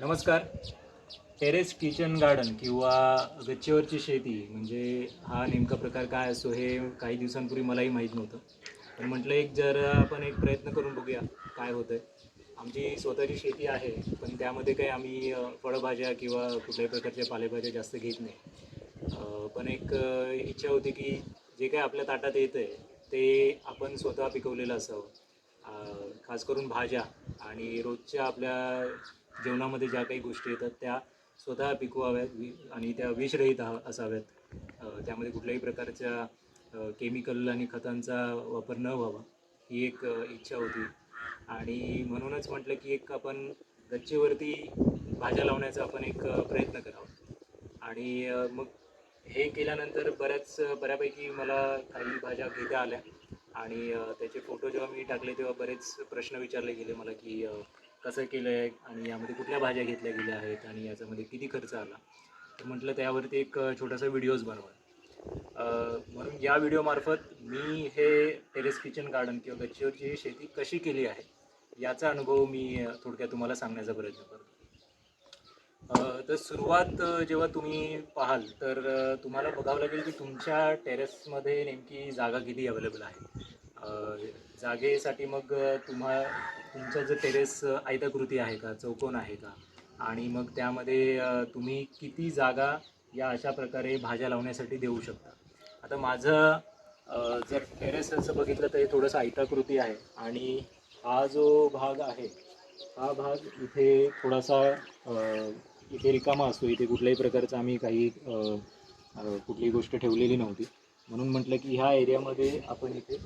नमस्कार. Terrace kitchen garden किंवा गच्चीवरची शेती म्हणजे हा नेमका प्रकार काय असतो हे काही दिवसांपूर्वी मलाही माहीत नव्हतं. पण म्हटलं एक जर आपण एक प्रयत्न करून बघूया काय होतं आहे आमची स्वतःची शेती आहे पण त्यामध्ये काही आम्ही फळभाज्या किंवा कुठल्याही प्रकारच्या पालेभाज्या जास्त घेत नाही. पण एक इच्छा होती की जे काही आपल्या ताटात येतं आहे ते आपण स्वतः पिकवलेलं असावं. खास करून भाज्या आणि रोजच्या आपल्या जेवणामध्ये ज्या काही गोष्टी येतात त्या स्वतः पिकवाव्यात वि आणि त्या विषरहित असाव्यात. त्यामध्ये कुठल्याही प्रकारच्या केमिकल आणि खतांचा वापर न व्हावा ही एक इच्छा होती. आणि म्हणूनच म्हटलं की एक आपण गच्चीवरती भाज्या लावण्याचा आपण एक प्रयत्न करावा. आणि मग हे केल्यानंतर बऱ्याच बऱ्यापैकी मला काही भाज्या घेता आल्या. आणि त्याचे फोटो जेव्हा मी टाकले तेव्हा बरेच प्रश्न विचारले गेले मला की कसं केलं आहे आणि यामध्ये कुठल्या भाज्या घेतल्या गेल्या आहेत आणि याच्यामध्ये किती खर्च आला? तर म्हटलं त्यावरती एक छोटासा व्हिडिओज बनवा. म्हणून या व्हिडिओमार्फत मी हे टेरेस किचन गार्डन किंवा गच्चीवरची ही शेती कशी केली आहे याचा अनुभव मी थोडक्यात तुम्हाला सांगण्याचा प्रयत्न करतो. तर सुरुवात जेव्हा तुम्ही पाहाल तर तुम्हाला बघावं लागेल की तुमच्या टेरेसमध्ये नेमकी जागा किती अवेलेबल आहे. जागेसाठी मग तुम्हा तुमचं जे टेरेस आयताकृती आहे का? चौकोन आहे का? आणि मग त्यामध्ये तुम्ही किती जागा या अशा प्रकारे भाज्या लावण्यासाठी देऊ शकता? आता माझं जर टेरेस असं बघितलं तर हे थोडंसं आयताकृती आहे. आणि हा जो भाग आहे हा भाग इथे थोडासा इथे रिकामा असतो. इथे कुठल्याही प्रकारचं आम्ही काही कुठलीही गोष्ट ठेवलेली नव्हती. म्हणून म्हटलं की ह्या एरियामध्ये आपण इथे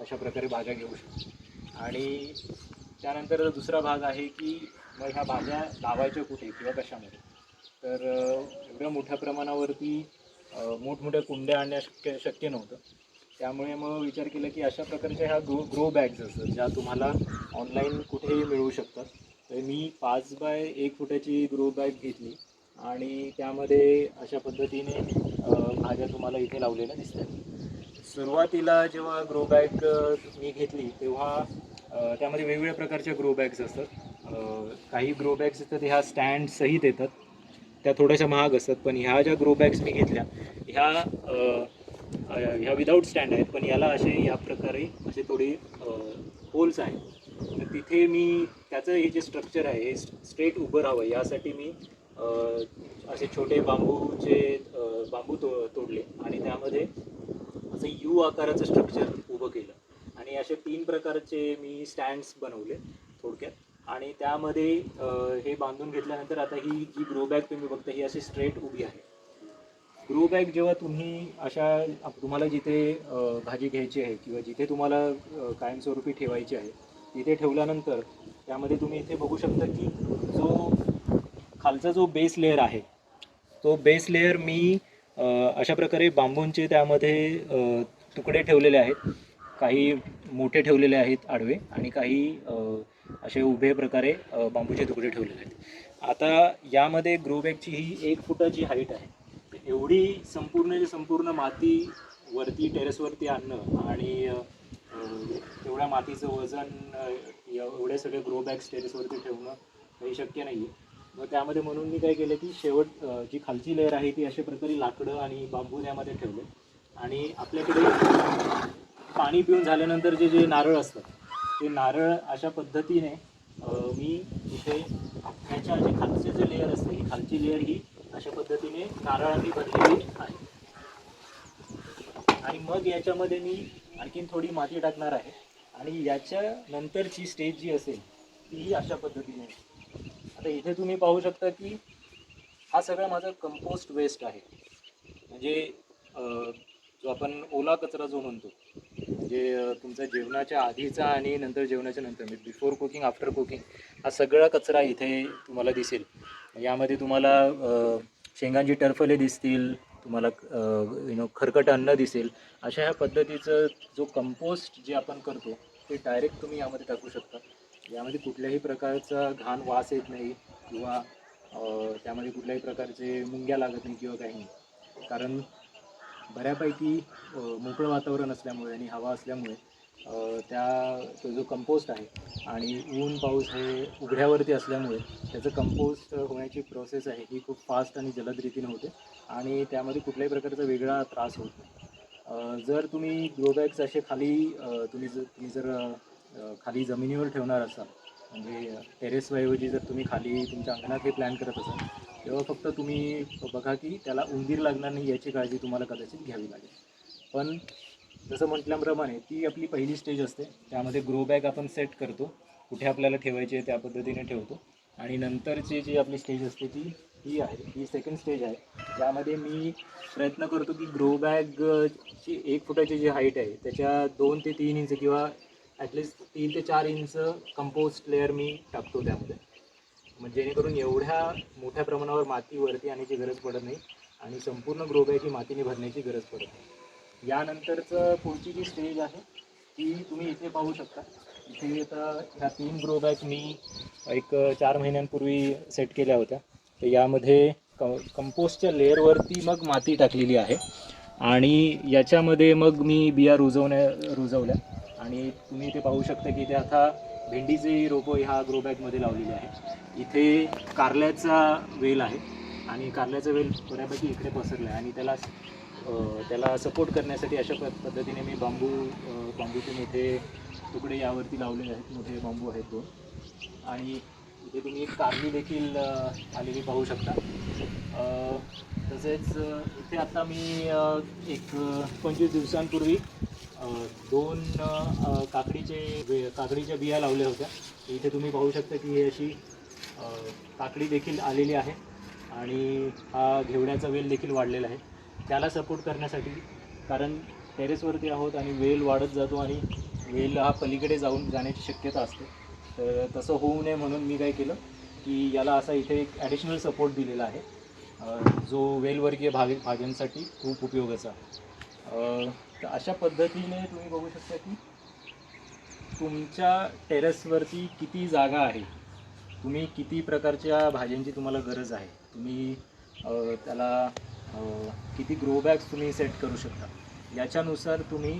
अशा प्रकारे भाज्या घेऊ शकतो. आणि त्यानंतर दुसरा भाग आहे की मग ह्या भाज्या लावायच्या कुठे किंवा कशामध्ये तर एवढ्या मोठ्या प्रमाणावरती मोठमोठ्या कुंड्या आणण्या शक्य शक्य नव्हतं. त्यामुळे मग विचार केला की अशा प्रकारच्या ह्या ग्रो ग्रो बॅग्स असतात ज्या तुम्हाला ऑनलाईन कुठेही मिळू शकतात. तर मी पाच बाय एक फुटाची ग्रो बॅग घेतली आणि त्यामध्ये अशा पद्धतीने भाज्या तुम्हाला इथे लावलेल्या दिसतात. सुरुवातीला जेव्हा ग्रो बॅग मी घेतली तेव्हा त्यामध्ये वेगवेगळ्या प्रकारच्या ग्रो बॅग्स असतात. काही ग्रो बॅग्स असतात ह्या स्टँड येतात त्या थोड्याशा महाग असतात पण ह्या ज्या ग्रो बॅग्स मी घेतल्या ह्या ह्या विदाऊट स्टँड आहेत पण याला असे या प्रकारे असे थोडे होल्स आहेत. तर तिथे मी त्याचं हे जे स्ट्रक्चर आहे हे स्ट्रेट उभं राहावं यासाठी मी असे छोटे बांबूचे बांबू तो तोडले. आणि त्यामध्ये असं यू आकाराचं स्ट्रक्चर उभं केलं. आणि असे तीन प्रकारचे मी स्टँड्स बनवले थोडक्यात. आणि त्यामध्ये हे बांधून घेतल्यानंतर आता ही जी ग्रो बॅग तुम्ही बघता ही अशी स्ट्रेट उभी आहे. ग्रो बॅग जेव्हा तुम्ही अशा तुम्हाला जिथे भाजी घ्यायची आहे किंवा जिथे तुम्हाला कायमस्वरूपी ठेवायची आहे तिथे ठेवल्यानंतर त्यामध्ये तुम्ही इथे बघू शकता की जो खालचा जो बेस लेअर आहे तो बेस लेअर मी अशा प्रकारे बांबूंचे त्यामध्ये तुकडे ठेवलेले आहेत. काही मोठे ठेवलेले आहेत आडवे आणि काही असे उभे प्रकारे बांबूचे तुकडे ठेवलेले आहेत. आता यामध्ये ग्रोबॅगची ही एक फुटाची हाईट आहे. एवढी संपूर्ण संपूर्ण माती वरती टेरेसवरती आणणं आणि एवढ्या मातीचं वजन एवढे सगळे ग्रो बॅग्स टेरेसवरती ठेवणं काही शक्य नाही आहे मग त्यामध्ये म्हणून मी काय केलं की शेवट जी खालची लेअर आहे ती अशा प्रकारे लाकडं आणि बांबू त्यामध्ये ठेवले. आणि आपल्याकडे पाणी पिऊन झाल्यानंतर जे जे नारळ असतात ते नारळ अशा पद्धतीने मी इथे ह्याच्या जे खालचे जे लेअर असते ही खालची लेअर ही अशा पद्धतीने नारळांनी भरलेली आहे. आणि मग याच्यामध्ये मी आणखीन थोडी माती टाकणार आहे. आणि याच्या नंतरची स्टेज जी असेल ती अशा पद्धतीने. आता इथे तुम्ही पाहू शकता की हा सगळा माझा कंपोस्ट वेस्ट आहे. म्हणजे जो आपण ओला कचरा जो म्हणतो म्हणजे तुमचा जेवणाच्या आधीचा आणि नंतर जेवणाच्या नंतर म्हणजे बिफोर कुकिंग आफ्टर कुकिंग हा सगळा कचरा इथे तुम्हाला दिसेल. यामध्ये तुम्हाला शेंगांची टरफले दिसतील तुम्हाला यु नो खरकट अन्न दिसेल. अशा ह्या पद्धतीचं जो कंपोस्ट जे आपण करतो ते डायरेक्ट तुम्ही यामध्ये टाकू शकता. यामध्ये कुठल्याही प्रकारचा घाण वास येत नाही किंवा त्यामध्ये कुठल्याही प्रकारचे मुंग्या लागत नाही किंवा काही नाही. कारण बऱ्यापैकी मोकळं वातावरण असल्यामुळे आणि हवा असल्यामुळे त्या तो जो कंपोस्ट आहे आणि ऊन पाऊस हे उघड्यावरती असल्यामुळे त्याचं कंपोस्ट होण्याची प्रोसेस आहे ही खूप फास्ट आणि जलद रीतीने होते आणि त्यामध्ये कुठल्याही प्रकारचा वेगळा त्रास होत नाही. जर तुम्ही ग्रोबॅग्स असे खाली तुम्ही जर तुम्ही जर खाली जमिनीवर ठेवणार असाल म्हणजे टेरेसऐवजी जर तुम्ही खाली तुमच्या अंगणात हे प्लॅन करत असाल तेव्हा फक्त तुम्ही बघा की त्याला उंदीर लागणार नाही याची काळजी तुम्हाला कदाचित घ्यावी लागेल. पण जसं म्हटल्याप्रमाणे ती आपली पहिली स्टेज असते त्यामध्ये ग्रो बॅग आपण सेट करतो कुठे आपल्याला ठेवायची आहे त्या पद्धतीने ठेवतो. आणि नंतरची जी आपली स्टेज असते ती ही आहे ही सेकंड स्टेज आहे. त्यामध्ये मी प्रयत्न करतो की ग्रो बॅगची एक फुटाची जी हाईट आहे त्याच्या दोन ते तीन इंच किंवा ॲटलिस्ट तीन ते चार इंच कंपोस्ट लेअर मी टाकतो त्यामध्ये. म्हणजे जेणेकरून एवढ्या मोठ्या प्रमाणावर माती वरती आणण्याची गरज पडत नाही आणि संपूर्ण ग्रोबॅची ही मातीने भरण्याची गरज पडत नाही. यानंतरचं पुढची जी स्टेज आहे ती तुम्ही इथे पाहू शकता. इथे आता ह्या तीन ग्रोबॅग मी एक चार महिन्यांपूर्वी सेट केल्या होत्या. तर यामध्ये क कंपोस्टच्या लेअरवरती मग माती टाकलेली आहे. आणि याच्यामध्ये मग मी बिया रुजवण्या रुजवल्या. आणि तुम्ही इथे पाहू शकता की इथे आता भेंडीचे रोपं ह्या ग्रो बॅगमध्ये लावलेली आहे इथे कारल्याचा वेल आहे आणि कारल्याचा वेल बऱ्यापैकी इकडे पसरला आहे आणि त्याला त्याला सपोर्ट करण्यासाठी अशा प पद्धतीने मी बांबू बांबूचे मोठे तुकडे यावरती लावलेले आहेत. मोठे बांबू आहेत दोन. आणि इथे तुम्ही एक कारली देखील आलेली पाहू शकता. तसेच इथे आता मी एक पंचवीस दिवसांपूर्वी दोन काकडीचे वे काकडीच्या बिया लावल्या होत्या. इथे तुम्ही पाहू शकता की ही अशी काकडी देखील आलेली आहे आणि हा घेवड्याचा वेल देखील वाढलेला आहे. त्याला सपोर्ट करण्यासाठी कारण टेरेसवरती आहोत आणि वेल वाढत जातो आणि वेल हा पलीकडे जाऊन जाण्याची शक्यता असते. तर तसं होऊ नये म्हणून मी काय केलं की याला असा इथे एक ॲडिशनल सपोर्ट दिलेला आहे. जो वेलवर्गीय भाग भाग्यांसाठी खूप उपयोगाचा तर अशा पद्धतीने तुम्ही बघू शकता की तुमच्या टेरेसवरती किती जागा आहे तुम्ही किती प्रकारच्या भाज्यांची तुम्हाला गरज आहे तुम्ही त्याला किती ग्रोबॅग्स तुम्ही सेट करू शकता. याच्यानुसार तुम्ही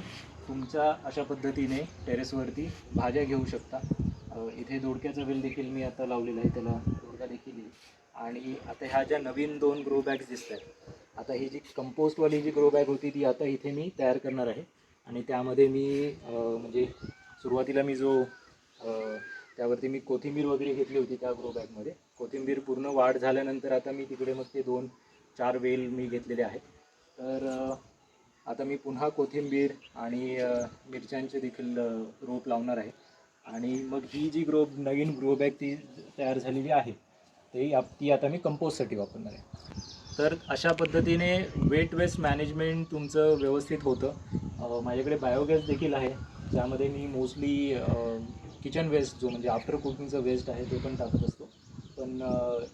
तुमच्या अशा पद्धतीने टेरेसवरती भाज्या घेऊ शकता. इथे दोडक्याचा वेल देखील मी आता लावलेला आहे त्याला दोडका देखील येईल आणि आता ह्या ज्या नवीन दोन ग्रो बॅग्स दिसत आहेत आता ही जी कंपोस्टवाली जी ग्रो बॅग होती ती आता इथे मी तयार करणार आहे. आणि त्यामध्ये मी म्हणजे सुरुवातीला मी जो त्यावरती मी कोथिंबीर वगैरे घेतली होती त्या ग्रो बॅगमध्ये कोथिंबीर पूर्ण वाढ झाल्यानंतर आता मी तिकडे मग ते दोन चार वेल मी घेतलेले आहेत. तर आता मी पुन्हा कोथिंबीर आणि मिरच्यांचे देखील रोप लावणार आहे. आणि मग ही जी ग्रो नवीन ग्रो बॅग ती तयार झालेली आहे ते आप- ती आता मी कंपोस्टसाठी वापरणार आहे. तर अशा पद्धतीने वेट वेस्ट मॅनेजमेंट तुमचं व्यवस्थित होतं. माझ्याकडे बायोगॅस देखील आहे. ज्यामध्ये मी मोस्टली किचन वेस्ट जो म्हणजे आफ्टर कुकिंगचा वेस्ट आहे तो पण टाकत असतो. पण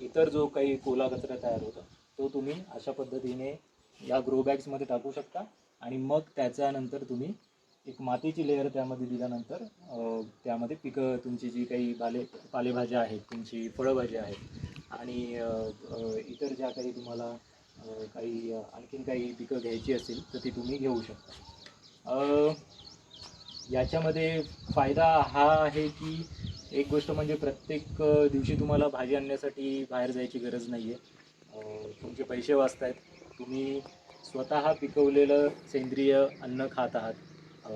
इतर जो काही कोला कचरा तयार होतो तो तुम्ही अशा पद्धतीने या ग्रो बॅग्समध्ये टाकू शकता. आणि मग त्याच्यानंतर तुम्ही एक मातीची लेअर त्यामध्ये दिल्यानंतर त्यामध्ये पिकं तुमची जी काही पाले पालेभाज्या आहेत तुमची फळभाज्या आहेत आणि इतर ज्या काही तुम्हाला काही आणखीन काही पिकं घ्यायची असेल तर ती तुम्ही घेऊ शकता. याच्यामध्ये फायदा हा आहे की एक गोष्ट म्हणजे प्रत्येक दिवशी तुम्हाला भाजी आणण्यासाठी बाहेर जायची गरज नाही आहे तुमचे पैसे वाचत आहेत तुम्ही स्वतः पिकवलेलं सेंद्रिय अन्न खात आहात. अ,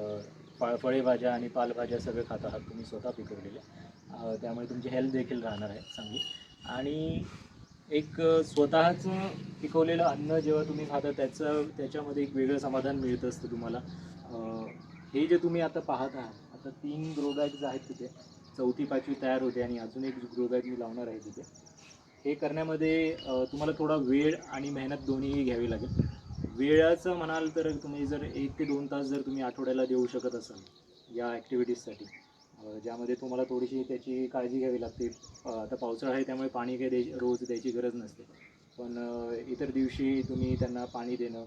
फळ फळेभाज्या आणि पालभाज्या सगळं खात आहात. तुम्ही स्वतः पिकवलेल्या त्यामुळे तुमची हेल्थ देखील राहणार आहे चांगली आणि एक स्वतःचं पिकवलेलं अन्न जेव्हा तुम्ही खाता त्याचं त्याच्यामध्ये एक वेगळं समाधान मिळत असतं तुम्हाला. हे जे तुम्ही आता पाहत आहात आता तीन ग्रो बॅग्स आहेत तिथे चौथी पाचवी तयार होते आणि अजून एक ग्रो बॅग मी लावणार आहे तिथे. हे करण्यामध्ये तुम्हाला थोडा वेळ आणि मेहनत दोन्हीही घ्यावी लागेल. वेळाचं म्हणाल तर तुम्ही जर एक ते दोन तास जर तुम्ही आठवड्याला देऊ शकत असाल या ॲक्टिव्हिटीजसाठी ज्यामध्ये तुम्हाला थोडीशी त्याची काळजी घ्यावी लागते. आता पावसाळा आहे त्यामुळे पाणी काही द्यायची रोज द्यायची गरज नसते. पण इतर दिवशी तुम्ही त्यांना पाणी देणं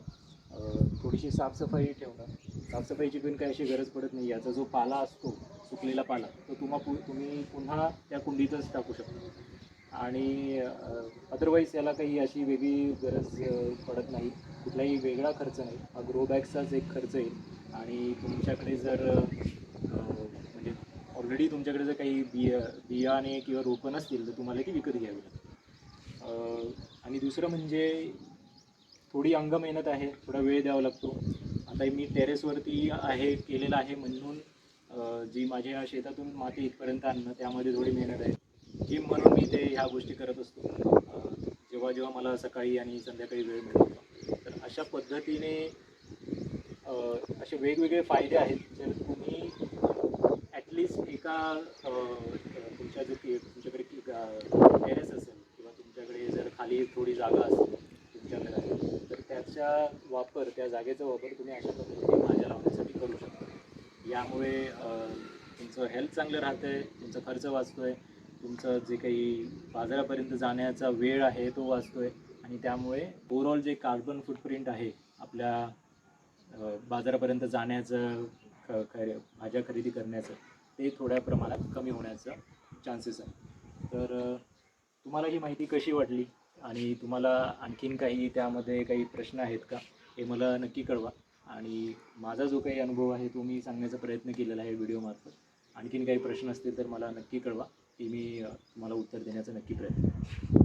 थोडीशी साफसफाई ठेवणं. साफसफाईची पण काही अशी गरज पडत नाही. याचा जो पाला असतो सुकलेला पाला तो तुम्हा पु तुम्ही पुन्हा त्या कुंडीतच टाकू शकता. आणि अदरवाईज याला काही अशी वेगळी गरज पडत नाही. कुठलाही वेगळा खर्च नाही. हा ग्रो बॅग्सचाच एक खर्च येईल. आणि तुमच्याकडे जर ऑलरेडी तुमच्याकडे जर काही बिया बियाणे किंवा रोपं नसतील तर तुम्हाला ती विकत घ्यावी लागेल आणि दुसरं म्हणजे थोडी अंग मेहनत आहे थोडा वेळ द्यावा लागतो. आता मी टेरेसवरती आहे केलेलं आहे म्हणून जी माझ्या शेतातून माती इथपर्यंत आणणं त्यामध्ये थोडी मेहनत आहे. जिम म्हणून मी ते ह्या गोष्टी करत असतो. जेव्हा जेव्हा मला सकाळी आणि संध्याकाळी वेळ मिळतो. तर अशा पद्धतीने असे वेगवेगळे फायदे आहेत जर ॲटलिस्ट एका तुमच्या जर की- तुमच्याकडे टेरेस असेल किंवा तुमच्याकडे जर खाली थोडी जागा असेल तुमच्या घरात तर त्याचा वापर त्या जागेचा वापर तुम्ही अशा पद्धतीने भाज्या लावण्यासाठी करू शकता. यामुळे तुमचं हेल्थ चांगलं राहतं आहे तुमचा खर्च वाचतो आहे तुमचं जे काही बाजारापर्यंत जाण्याचा वेळ आहे तो वाचतो आहे आणि त्यामुळे ओव्हरऑल जे कार्बन फुटप्रिंट आहे आपल्या बाजारापर्यंत जाण्याचं ख खरे भाज्या खरेदी करण्याचं ते थोड्या प्रमाणात कमी होण्याचा चान्सेस आहे तर तुम्हाला ही माहिती कशी वाटली? आणि तुम्हाला आणखीन काही त्यामध्ये काही प्रश्न आहेत का? हे मला नक्की कळवा. आणि माझा जो काही अनुभव आहे तो मी सांगण्याचा प्रयत्न केलेला आहे व्हिडिओमार्फत. आणखीन काही प्रश्न असतील तर मला नक्की कळवा की मी तुम्हाला उत्तर देण्याचा नक्की प्रयत्न